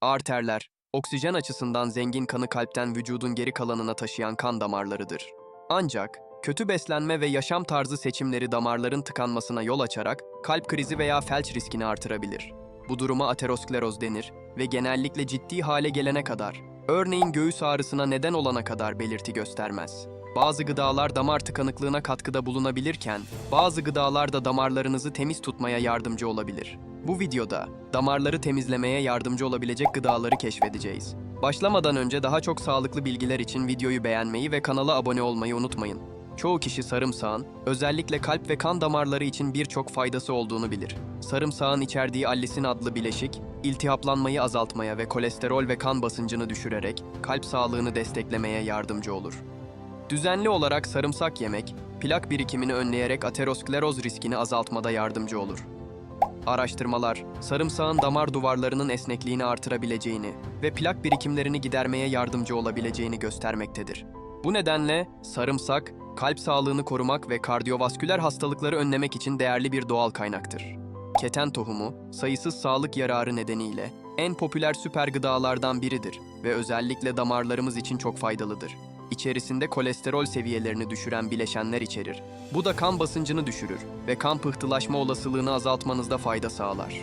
Arterler, oksijen açısından zengin kanı kalpten vücudun geri kalanına taşıyan kan damarlarıdır. Ancak kötü beslenme ve yaşam tarzı seçimleri damarların tıkanmasına yol açarak kalp krizi veya felç riskini artırabilir. Bu duruma ateroskleroz denir ve genellikle ciddi hale gelene kadar, örneğin göğüs ağrısına neden olana kadar belirti göstermez. Bazı gıdalar damar tıkanıklığına katkıda bulunabilirken, bazı gıdalar da damarlarınızı temiz tutmaya yardımcı olabilir. Bu videoda damarları temizlemeye yardımcı olabilecek gıdaları keşfedeceğiz. Başlamadan önce daha çok sağlıklı bilgiler için videoyu beğenmeyi ve kanala abone olmayı unutmayın. Çoğu kişi sarımsağın, özellikle kalp ve kan damarları için birçok faydası olduğunu bilir. Sarımsağın içerdiği allisin adlı bileşik, iltihaplanmayı azaltmaya ve kolesterol ve kan basıncını düşürerek kalp sağlığını desteklemeye yardımcı olur. Düzenli olarak sarımsak yemek, plak birikimini önleyerek ateroskleroz riskini azaltmada yardımcı olur. Araştırmalar, sarımsağın damar duvarlarının esnekliğini artırabileceğini ve plak birikimlerini gidermeye yardımcı olabileceğini göstermektedir. Bu nedenle sarımsak, kalp sağlığını korumak ve kardiyovasküler hastalıkları önlemek için değerli bir doğal kaynaktır. Keten tohumu, sayısız sağlık yararı nedeniyle en popüler süper gıdalardan biridir ve özellikle damarlarımız için çok faydalıdır. İçerisinde kolesterol seviyelerini düşüren bileşenler içerir. Bu da kan basıncını düşürür ve kan pıhtılaşma olasılığını azaltmanızda fayda sağlar.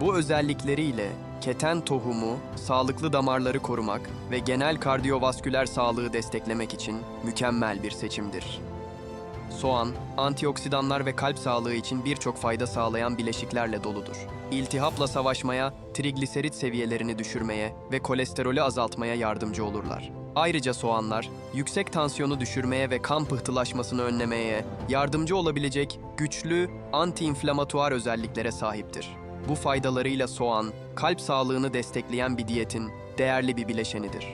Bu özellikleriyle keten tohumu, sağlıklı damarları korumak ve genel kardiyovasküler sağlığı desteklemek için mükemmel bir seçimdir. Soğan, antioksidanlar ve kalp sağlığı için birçok fayda sağlayan bileşiklerle doludur. İltihapla savaşmaya, trigliserit seviyelerini düşürmeye ve kolesterolü azaltmaya yardımcı olurlar. Ayrıca soğanlar, yüksek tansiyonu düşürmeye ve kan pıhtılaşmasını önlemeye yardımcı olabilecek güçlü antiinflamatuar özelliklere sahiptir. Bu faydalarıyla soğan, kalp sağlığını destekleyen bir diyetin değerli bir bileşenidir.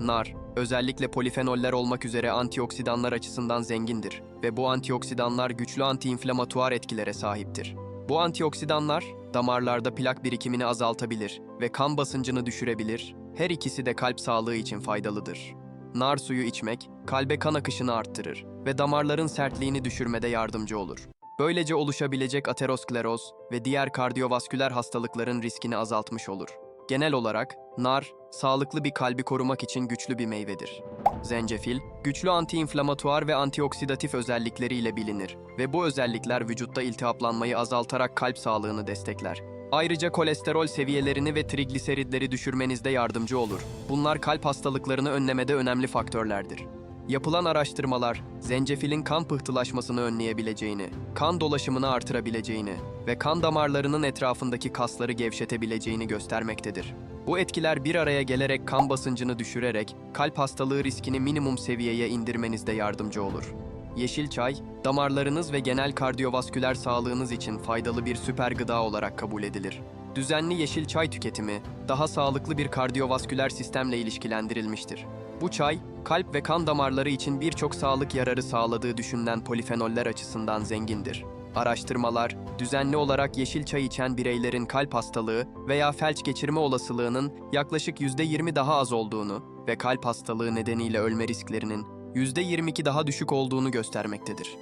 Nar, özellikle polifenoller olmak üzere antioksidanlar açısından zengindir ve bu antioksidanlar güçlü antiinflamatuar etkilere sahiptir. Bu antioksidanlar damarlarda plak birikimini azaltabilir ve kan basıncını düşürebilir. Her ikisi de kalp sağlığı için faydalıdır. Nar suyu içmek kalbe kan akışını arttırır ve damarların sertliğini düşürmede yardımcı olur. Böylece oluşabilecek ateroskleroz ve diğer kardiyovasküler hastalıkların riskini azaltmış olur. Genel olarak nar, sağlıklı bir kalbi korumak için güçlü bir meyvedir. Zencefil, güçlü antiinflamatuar ve antioksidatif özellikleriyle bilinir ve bu özellikler vücutta iltihaplanmayı azaltarak kalp sağlığını destekler. Ayrıca kolesterol seviyelerini ve trigliseridleri düşürmenizde yardımcı olur. Bunlar kalp hastalıklarını önlemede önemli faktörlerdir. Yapılan araştırmalar, zencefilin kan pıhtılaşmasını önleyebileceğini, kan dolaşımını artırabileceğini ve kan damarlarının etrafındaki kasları gevşetebileceğini göstermektedir. Bu etkiler bir araya gelerek kan basıncını düşürerek kalp hastalığı riskini minimum seviyeye indirmenizde yardımcı olur. Yeşil çay, damarlarınız ve genel kardiyovasküler sağlığınız için faydalı bir süper gıda olarak kabul edilir. Düzenli yeşil çay tüketimi, daha sağlıklı bir kardiyovasküler sistemle ilişkilendirilmiştir. Bu çay, kalp ve kan damarları için birçok sağlık yararı sağladığı düşünülen polifenoller açısından zengindir. Araştırmalar, düzenli olarak yeşil çay içen bireylerin kalp hastalığı veya felç geçirme olasılığının yaklaşık %20 daha az olduğunu ve kalp hastalığı nedeniyle ölme risklerinin %22 daha düşük olduğunu göstermektedir.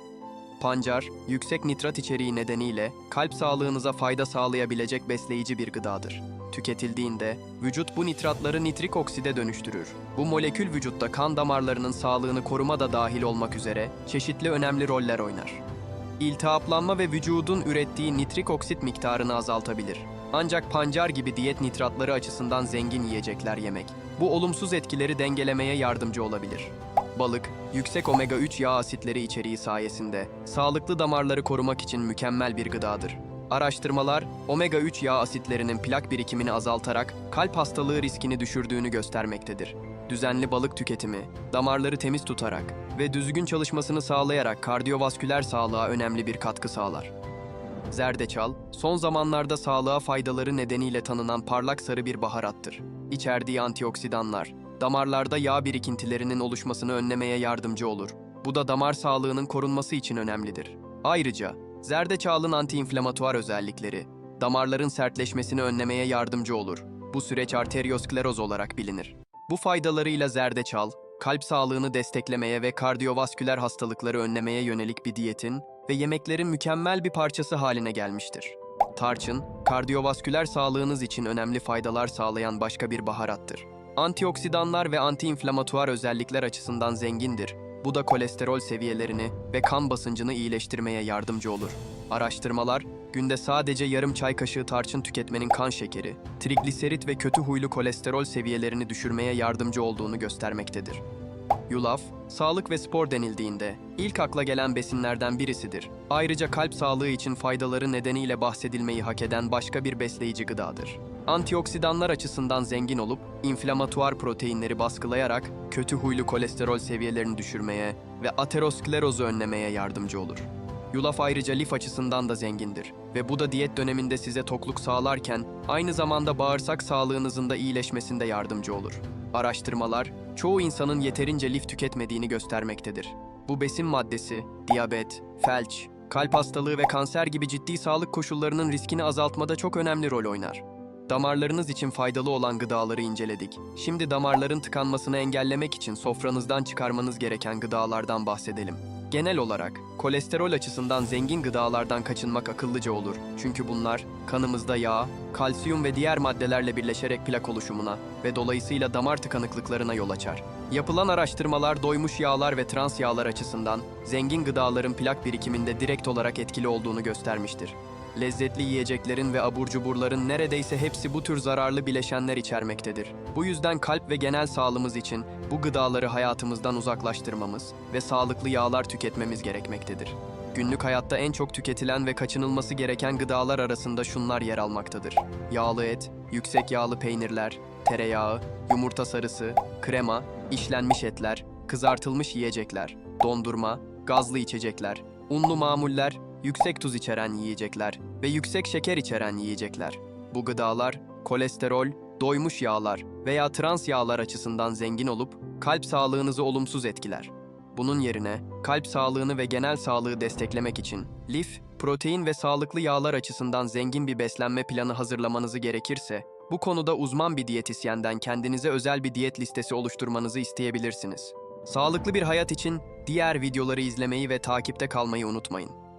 Pancar, yüksek nitrat içeriği nedeniyle kalp sağlığınıza fayda sağlayabilecek besleyici bir gıdadır. Tüketildiğinde vücut bu nitratları nitrik okside dönüştürür. Bu molekül vücutta kan damarlarının sağlığını koruma da dahil olmak üzere çeşitli önemli roller oynar. İltihaplanma ve vücudun ürettiği nitrik oksit miktarını azaltabilir. Ancak pancar gibi diyet nitratları açısından zengin yiyecekler yemek. Bu olumsuz etkileri dengelemeye yardımcı olabilir. Balık, yüksek omega-3 yağ asitleri içeriği sayesinde sağlıklı damarları korumak için mükemmel bir gıdadır. Araştırmalar, omega-3 yağ asitlerinin plak birikimini azaltarak kalp hastalığı riskini düşürdüğünü göstermektedir. Düzenli balık tüketimi, damarları temiz tutarak ve düzgün çalışmasını sağlayarak kardiyovasküler sağlığa önemli bir katkı sağlar. Zerdeçal, son zamanlarda sağlığa faydaları nedeniyle tanınan parlak sarı bir baharattır. İçerdiği antioksidanlar, damarlarda yağ birikintilerinin oluşmasını önlemeye yardımcı olur. Bu da damar sağlığının korunması için önemlidir. Ayrıca, zerdeçalın antiinflamatuar özellikleri, damarların sertleşmesini önlemeye yardımcı olur. Bu süreç arterioskleroz olarak bilinir. Bu faydalarıyla zerdeçal, kalp sağlığını desteklemeye ve kardiyovasküler hastalıkları önlemeye yönelik bir diyetin ve yemeklerin mükemmel bir parçası haline gelmiştir. Tarçın, kardiyovasküler sağlığınız için önemli faydalar sağlayan başka bir baharattır. Antioksidanlar ve antiinflamatuar özellikler açısından zengindir. Bu da kolesterol seviyelerini ve kan basıncını iyileştirmeye yardımcı olur. Araştırmalar, günde sadece yarım çay kaşığı tarçın tüketmenin kan şekeri, trigliserit ve kötü huylu kolesterol seviyelerini düşürmeye yardımcı olduğunu göstermektedir. Yulaf, sağlık ve spor denildiğinde ilk akla gelen besinlerden birisidir. Ayrıca kalp sağlığı için faydaları nedeniyle bahsedilmeyi hak eden başka bir besleyici gıdadır. Antioksidanlar açısından zengin olup inflamatuar proteinleri baskılayarak kötü huylu kolesterol seviyelerini düşürmeye ve aterosklerozu önlemeye yardımcı olur. Yulaf ayrıca lif açısından da zengindir ve bu da diyet döneminde size tokluk sağlarken aynı zamanda bağırsak sağlığınızın da iyileşmesinde yardımcı olur. Araştırmalar, çoğu insanın yeterince lif tüketmediğini göstermektedir. Bu besin maddesi, diyabet, felç, kalp hastalığı ve kanser gibi ciddi sağlık koşullarının riskini azaltmada çok önemli rol oynar. Damarlarınız için faydalı olan gıdaları inceledik. Şimdi damarların tıkanmasını engellemek için sofranızdan çıkarmanız gereken gıdalardan bahsedelim. Genel olarak kolesterol açısından zengin gıdalardan kaçınmak akıllıca olur. Çünkü bunlar kanımızda yağ, kalsiyum ve diğer maddelerle birleşerek plak oluşumuna ve dolayısıyla damar tıkanıklıklarına yol açar. Yapılan araştırmalar doymuş yağlar ve trans yağlar açısından zengin gıdaların plak birikiminde direkt olarak etkili olduğunu göstermiştir. Lezzetli yiyeceklerin ve abur cuburların neredeyse hepsi bu tür zararlı bileşenler içermektedir. Bu yüzden kalp ve genel sağlığımız için bu gıdaları hayatımızdan uzaklaştırmamız ve sağlıklı yağlar tüketmemiz gerekmektedir. Günlük hayatta en çok tüketilen ve kaçınılması gereken gıdalar arasında şunlar yer almaktadır. Yağlı et, yüksek yağlı peynirler, tereyağı, yumurta sarısı, krema, işlenmiş etler, kızartılmış yiyecekler, dondurma, gazlı içecekler, unlu mamuller, yüksek tuz içeren yiyecekler ve yüksek şeker içeren yiyecekler. Bu gıdalar kolesterol, doymuş yağlar veya trans yağlar açısından zengin olup kalp sağlığınızı olumsuz etkiler. Bunun yerine kalp sağlığını ve genel sağlığı desteklemek için lif, protein ve sağlıklı yağlar açısından zengin bir beslenme planı hazırlamanızı gerekirse, bu konuda uzman bir diyetisyenden kendinize özel bir diyet listesi oluşturmanızı isteyebilirsiniz. Sağlıklı bir hayat için diğer videoları izlemeyi ve takipte kalmayı unutmayın.